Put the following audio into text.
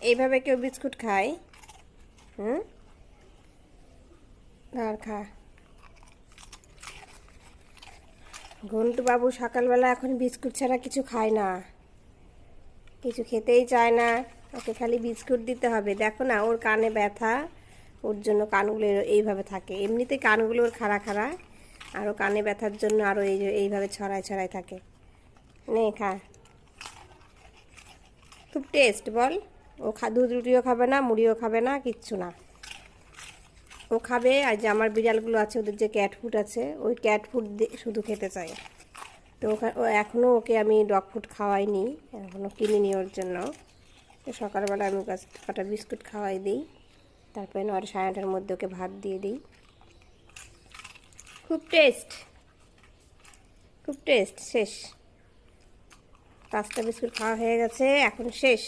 এইভাবে কেউ বিস্কুট খায়? হুম? আর খা। ঘন্টু বাবু সকালবেলা এখন বিস্কুট ছাড়া কিছু খায় না। কিছু খেতেই চায় না। ওকে খালি বিস্কুট দিতে হবে। দেখো না, ওর কানে ব্যথা। ওর জন্য কানগুলো এইভাবে থাকে। এমনিতে কানগুলো ওর খাড়া খাড়া। আরও কানে ব্যথার জন্য আরও এই এইভাবে ছড়ায় ছড়ায় থাকে। নে, খা। খুব টেস্ট বল। ও দুধ রুটিও খাবে না, মুড়িও খাবে না, কিচ্ছু না। ও খাবে, আর যে আমার বিড়ালগুলো আছে, ওদের যে ক্যাট ফুড আছে, ওই ক্যাট ফুড শুধু খেতে চায়। তো ও এখনও ওকে আমি ডগ ফুড খাওয়াইনি এখনও কিনিনি ওর জন্য। তো সকালবেলা আমি ওকে কটা বিস্কুট খাওয়াই দিই, তারপরে নটা সাড়ে নটার মধ্যে ওকে ভাত দিয়ে দিই। খুব টেস্ট খুব টেস্ট শেষ। পাঁচটা বিস্কুট খাওয়া হয়ে গেছে, এখন শেষ।